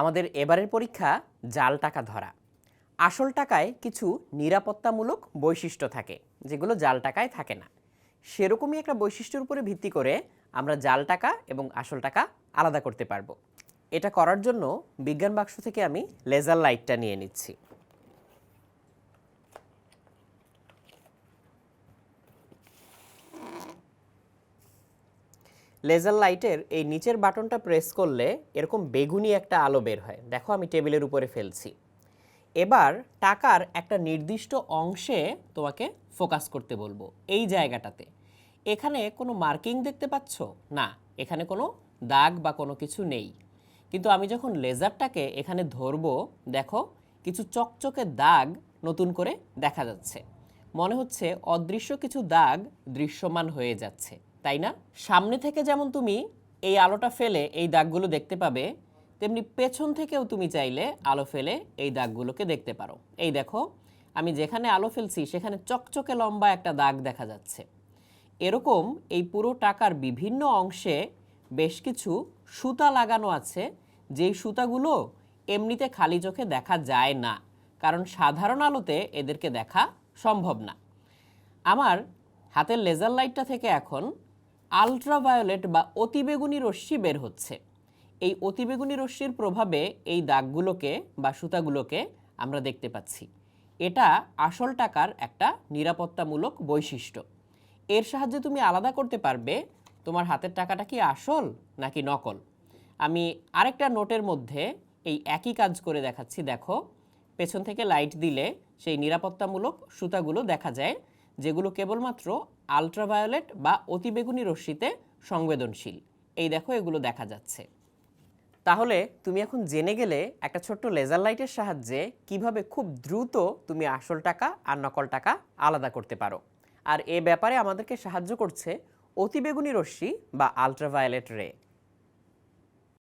আমাদের এবারের পরীক্ষা জাল টাকা ধরা। আসল টাকায় কিছু নিরাপত্তামূলক বৈশিষ্ট্য থাকে, যেগুলো জাল টাকায় থাকে না। সেরকমই একটা বৈশিষ্ট্যের উপরে ভিত্তি করে আমরা জাল টাকা এবং আসল টাকা আলাদা করতে পারব। এটা করার জন্য বিজ্ঞান বাক্স থেকে আমি লেজার লাইটটা নিয়ে নিচ্ছি। লেজার লাইটের এই নিচের বাটনটা প্রেস করলে এরকম বেগুনি একটা আলো বের হয়। দেখো আমি টেবিলের উপরে ফেলছি। এবার টাকার একটা নির্দিষ্ট অংশে তোমাকে ফোকাস করতে বলব, এই জায়গাটাতে। এখানে কোনো মার্কিং দেখতে পাচ্ছ? না, এখানে কোনো দাগ বা কোনো কিছু নেই। কিন্তু আমি যখন লেজারটাকে এখানে ধরবো, দেখো কিছু চকচকে দাগ নতুন করে দেখা যাচ্ছে। মনে হচ্ছে অদৃশ্য কিছু দাগ দৃশ্যমান হয়ে যাচ্ছে। তাই না? সামনে থেকে যেমন তুমি এই আলোটা ফেলে এই দাগগুলো দেখতে পাবে, তেমনি পেছন থেকেও তুমি চাইলে আলো ফেলে এই দাগগুলোকে দেখতে পারো। এই দেখো, আমি যেখানে আলো ফেলছি সেখানে চকচকে লম্বা একটা দাগ দেখা যাচ্ছে। এরকম এই পুরো টাকার বিভিন্ন অংশে বেশ কিছু সুতা লাগানো আছে, যেই সুতাগুলো এমনিতে খালি চোখে দেখা যায় না, কারণ সাধারণ আলোতে এদেরকে দেখা সম্ভব না। আমার হাতের লেজার লাইটটা থেকে এখন আলট্রাভায়োলেট বা অতিবেগুনি রশ্মি বের হচ্ছে। এই অতিবেগুনি রশ্মির প্রভাবে এই দাগগুলোকে বা সুতাগুলোকে আমরা দেখতে পাচ্ছি। এটা আসল টাকার একটা নিরাপত্তামূলক বৈশিষ্ট্য। এর সাহায্যে তুমি আলাদা করতে পারবে তোমার হাতের টাকাটা কি আসল নাকি নকল। আমি আরেকটা নোটের মধ্যে এই একই কাজ করে দেখাচ্ছি। দেখো, পেছন থেকে লাইট দিলে সেই নিরাপত্তামূলক সুতাগুলো দেখা যায়। যেগুলো কেবলমাত্র আলট্রাভায়োলেট বা অতিবেগুনি রশ্মিতে সংবেদনশীল। এই দেখো, এগুলো দেখা যাচ্ছে। তাহলে তুমি এখন জেনে গেলে একটা ছোট্ট লেজার লাইটের সাহায্যে কীভাবে খুব দ্রুত তুমি আসল টাকা আর নকল টাকা আলাদা করতে পারো। আর এ ব্যাপারে আমাদেরকে সাহায্য করছে অতিবেগুনি রশ্মি বা আলট্রাভায়োলেট রে